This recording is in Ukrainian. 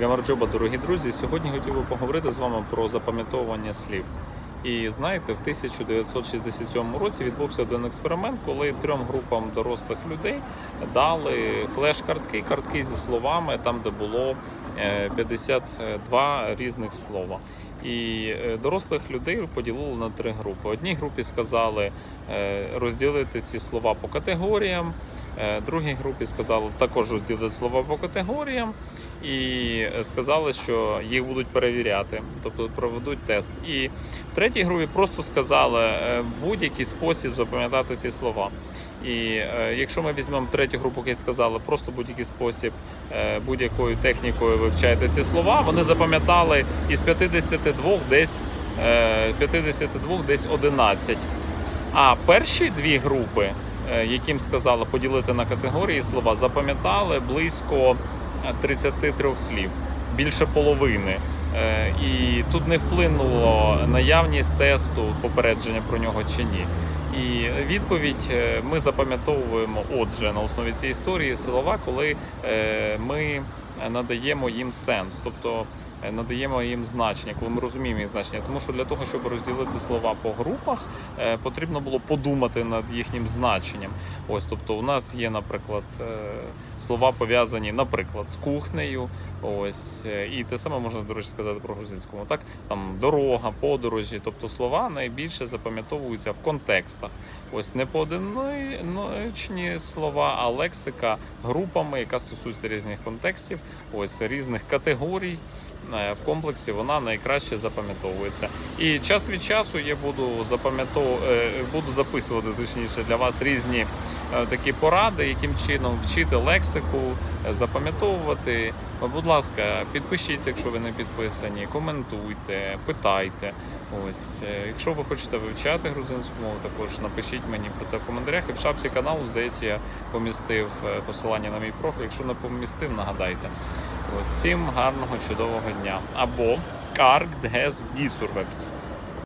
Гамарджоба, дорогі друзі. Сьогодні хотів би поговорити з вами про запам'ятовування слів. І знаєте, в 1967 році відбувся один експеримент, коли трьом групам дорослих людей дали флеш-картки, картки зі словами, там де було е, 52 різних слова. І е, дорослих людей поділили на три групи. Одній групі сказали е, розділити ці слова по категоріям. Е, Другій групі сказали також розділити слова по категоріям і сказали, що їх будуть перевіряти, тобто проведуть тест. І в третій групі просто сказали е, будь-який спосіб запам'ятати ці слова. І е, якщо ми візьмемо третю групу, які сказали, просто будь-який спосіб, е, будь-якою технікою вивчайте ці слова, вони запам'ятали із 52 десь е, 52 десь 11. А перші дві групи, яким сказали поділити на категорії слова, запам'ятали близько 33 слів, більше половини. Е, І тут не вплинуло наявність тесту, попередження про нього чи ні. І відповідь е, ми запам'ятовуємо отже на основі цієї історії слова, коли е, ми надаємо їм сенс, тобто надаємо їм значення, коли ми розуміємо їх значення. Тому що для того, щоб розділити слова по групах, е, потрібно було подумати над їхнім значенням. Ось, тобто, у нас є, наприклад, е, слова пов'язані, наприклад, з кухнею. Ось е, і те саме можна до речі сказати про грузинському. Так там дорога, подорожі, тобто слова найбільше запам'ятовуються в контекстах. Ось не поодиночні слова, а лексика групами, яка стосується різних контекстів, ось різних категорій. Е, В комплексі вона найкраще запам'ятовується. І час від часу я буду запам'ятов... е, буду записувати точніше для вас різні такі поради, яким чином вчити лексику, запам'ятовувати. Будь ласка, підпишіться, якщо ви не підписані, коментуйте, питайте. Ось, е, якщо ви хочете вивчати грузинську мову, також напишіть мені про це в коментарях. І в шапці каналу, здається, я помістив е, посилання на мій профіль. Якщо не помістив, нагадайте. Ось всім гарного, чудового дня. Або Дгес Гісурвект.